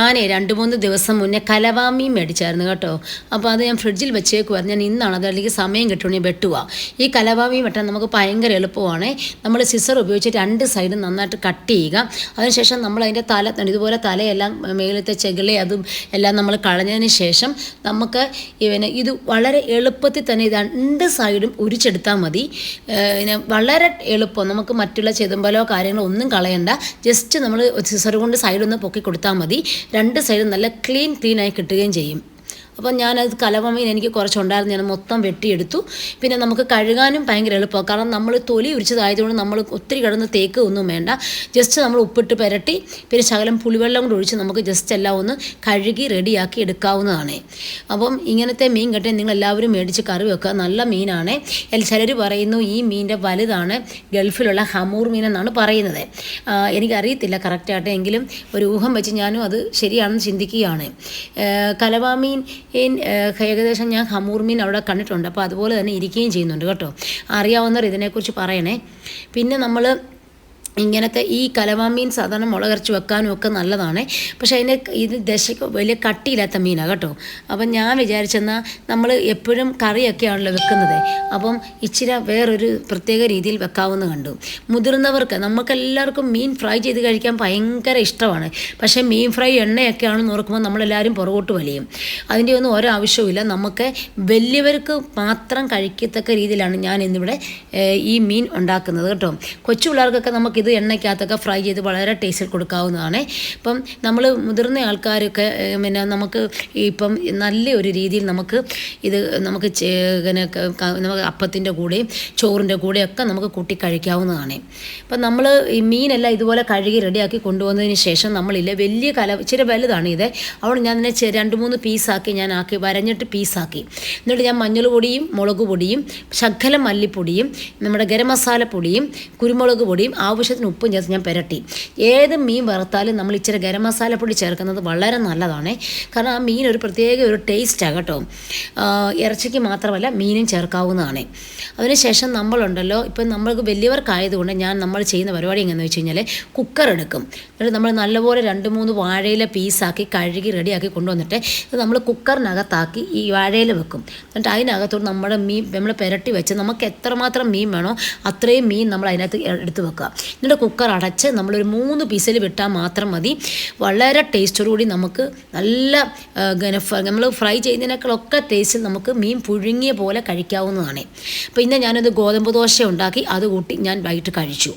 ഞാനേ രണ്ട് മൂന്ന് ദിവസം മുന്നേ കലവാമീൻ മേടിച്ചായിരുന്നു കേട്ടോ. അപ്പോൾ അത് ഞാൻ ഫ്രിഡ്ജിൽ വെച്ചേക്കുമായിരുന്നു ഞാൻ ഇന്നാണ് അത് അല്ലെങ്കിൽ സമയം കിട്ടുകയാണെങ്കിൽ വെട്ടുക ഈ കലവാമീൻ വെട്ടാൻ നമുക്ക് ഭയങ്കര എളുപ്പമാണ്. നമ്മൾ സിസർ ഉപയോഗിച്ച് രണ്ട് സൈഡും നന്നായിട്ട് കട്ട് ചെയ്യുക. അതിനുശേഷം നമ്മൾ അതിന്റെ തല ഇതുപോലെ തലയെല്ലാം മേലത്തെ ചെകിളി അതും എല്ലാം നമ്മൾ കളഞ്ഞതിന് ശേഷം നമുക്ക് ഇവന് ഇത് വളരെ എളുപ്പത്തിൽ തന്നെ ഇത് രണ്ട് സൈഡും ഉരിച്ചെടുത്താൽ മതി. പിന്നെ വളരെ എളുപ്പം. നമുക്ക് മറ്റുള്ള ചെതുമ്പലോ കാര്യങ്ങളോ ഒന്നും കളയണ്ട. ജസ്റ്റ് നമ്മൾ സിസർ കൊണ്ട് സൈഡൊന്ന് പൊക്കി കൊടുത്താൽ മതി. രണ്ട് സൈഡും നല്ല ക്ലീൻ ക്ലീനായി കിട്ടുകയും ചെയ്യും. അപ്പോൾ ഞാനത് കലവമീൻ എനിക്ക് കുറച്ചുണ്ടായിരുന്നു ഞാൻ മൊത്തം വെട്ടിയെടുത്തു. പിന്നെ നമുക്ക് കഴുകാനും ഭയങ്കര എളുപ്പമാണ്. കാരണം നമ്മൾ തൊലി ഉരിച്ചതായതുകൊണ്ട് നമ്മൾ ഒത്തിരി കിടന്ന് തേക്ക് ഒന്നും വേണ്ട. ജസ്റ്റ് നമ്മൾ ഉപ്പിട്ട് പുരട്ടി പിന്നെ ശകലം പുളിവെള്ളം കൂടി ഒഴിച്ച് നമുക്ക് ജസ്റ്റ് എല്ലാം ഒന്ന് കഴുകി റെഡിയാക്കി എടുക്കാവുന്നതാണ്. അപ്പം ഇങ്ങനത്തെ മീൻ കെട്ടി നിങ്ങൾ എല്ലാവരും മേടിച്ച് കറി വെക്കുക. നല്ല മീനാണ്. ചിലർ പറയുന്നു ഈ മീനിന്റെ വലുതാണ്. ഗൾഫിലുള്ള ഹമൂർ മീൻ എന്നാണ് പറയുന്നത്. എനിക്കറിയത്തില്ല കറക്റ്റായിട്ട് എങ്കിലും ഒരു ഊഹം വെച്ച് ഞാനും അത് ശരിയാണെന്ന് ചിന്തിക്കുകയാണ്. കലവാമീൻ ഏകദേശം ഞാൻ ഹമൂർ മീൻ അവിടെ കണ്ടിട്ടുണ്ട്. അപ്പോൾ അതുപോലെ തന്നെ ഇരിക്കുകയും ചെയ്യുന്നുണ്ട് കേട്ടോ. അറിയാവുന്നവർ ഇതിനെക്കുറിച്ച് പറയണേ. പിന്നെ നമ്മൾ ഇങ്ങനത്തെ ഈ കലവാമീൻ സാധാരണ മുളകരച്ച് വെക്കാനും ഒക്കെ നല്ലതാണ്. പക്ഷേ അതിന്റെ ഇത് ദശക്ക് വലിയ കട്ടിയില്ലാത്ത മീനാണ് കേട്ടോ. അപ്പം ഞാൻ വിചാരിച്ചെന്നാൽ നമ്മൾ എപ്പോഴും കറിയൊക്കെയാണല്ലോ വെക്കുന്നത്. അപ്പം ഇച്ചിരി വേറൊരു പ്രത്യേക രീതിയിൽ വെക്കാവുന്ന കണ്ടു. മുതിർന്നവർക്ക് നമുക്കെല്ലാവർക്കും മീൻ ഫ്രൈ ചെയ്ത് കഴിക്കാൻ ഭയങ്കര ഇഷ്ടമാണ്. പക്ഷേ മീൻ ഫ്രൈ എണ്ണയൊക്കെയാണ് ഓർക്കുമ്പോൾ നമ്മളെല്ലാവരും പുറകോട്ട് വലിയും. അതിന്റെ ഒന്നും ഓരോ ആവശ്യവുമില്ല നമുക്ക് വലിയവർക്ക് മാത്രം കഴിക്കത്തക്ക രീതിയിലാണ് ഞാൻ ഇന്നിവിടെ ഈ മീൻ ഉണ്ടാക്കുന്നത് കേട്ടോ. കൊച്ചു പിള്ളേർക്കൊക്കെ നമുക്കിത് എണ്ണയ്ക്കകത്തൊക്കെ ഫ്രൈ ചെയ്ത് വളരെ ടേസ്റ്റിൽ കൊടുക്കാവുന്നതാണ്. ഇപ്പം നമ്മൾ മുതിർന്ന ആൾക്കാരൊക്കെ പിന്നെ നമുക്ക് ഇപ്പം നല്ല ഒരു രീതിയിൽ നമുക്ക് ഇത് നമുക്ക് പിന്നെ നമുക്ക് അപ്പത്തിന്റെ കൂടെയും ചോറിന്റെ കൂടെയൊക്കെ നമുക്ക് കൂട്ടി കഴിക്കാവുന്നതാണ്. ഇപ്പം നമ്മൾ ഈ മീനെല്ലാം ഇതുപോലെ കഴുകി റെഡിയാക്കി കൊണ്ടുവന്നതിന് ശേഷം നമ്മളില്ല വലിയ കല ഇച്ചിരി വലുതാണ് ഇത്. അവിടെ ഞാൻ ഇതിനെ രണ്ട് മൂന്ന് പീസാക്കി ഞാൻ ആക്കി വരഞ്ഞിട്ട് പീസാക്കി. എന്നിട്ട് ഞാൻ മഞ്ഞൾ പൊടിയും മുളക് പൊടിയും ശകലം മല്ലിപ്പൊടിയും നമ്മുടെ ഗരം മസാല പൊടിയും കുരുമുളക് പൊടിയും ആവശ്യത്തിന് ഉപ്പും ചേർത്ത് ഞാൻ പുരട്ടി. ഏത് മീൻ വറുത്താലും നമ്മൾ ഇച്ചിരി ഗരം മസാല പൊടി ചേർക്കുന്നത് വളരെ നല്ലതാണ്. കാരണം ആ മീൻ ഒരു പ്രത്യേക ഒരു ടേസ്റ്റാണ് കേട്ടോ. ഇറച്ചിക്ക് മാത്രമല്ല മീനും ചേർക്കാവുന്നതാണ്. അതിനുശേഷം നമ്മളുണ്ടല്ലോ ഇപ്പം നമ്മൾക്ക് വലിയവർക്കായതുകൊണ്ട് ഞാൻ നമ്മൾ ചെയ്യുന്ന പരിപാടി എങ്ങനെയെന്ന് വെച്ച് കഴിഞ്ഞാൽ കുക്കർ എടുക്കും. എന്നിട്ട് നമ്മൾ നല്ലപോലെ രണ്ട് മൂന്ന് വാഴയില പീസാക്കി കഴുകി റെഡിയാക്കി കൊണ്ടുവന്നിട്ട് ഇത് നമ്മൾ കുക്കറിനകത്താക്കി ഈ വാഴയില വെക്കും. എന്നിട്ട് അതിനകത്തോട്ട് നമ്മുടെ മീൻ നമ്മൾ പുരട്ടി വെച്ച് നമുക്ക് എത്രമാത്രം മീൻ വേണോ അത്രയും മീൻ നമ്മൾ അതിനകത്ത് എടുത്ത് വെക്കുക. എന്നിട്ട് കുക്കർ അടച്ച് നമ്മളൊരു മൂന്ന് പീസിൽ വിട്ടാൽ മാത്രം മതി. വളരെ ടേസ്റ്റോടുകൂടി നമുക്ക് നല്ല നമ്മൾ ഫ്രൈ ചെയ്യുന്നതിനേക്കാളൊക്കെ ടേസ്റ്റിൽ നമുക്ക് മീൻ പുഴുങ്ങിയ പോലെ കഴിക്കാവുന്നതാണ്. അപ്പോൾ ഇന്ന് ഞാനത് ഗോതമ്പ് ദോശ ഉണ്ടാക്കി അത് കൂട്ടി ഞാൻ വൈകിട്ട് കഴിച്ചു.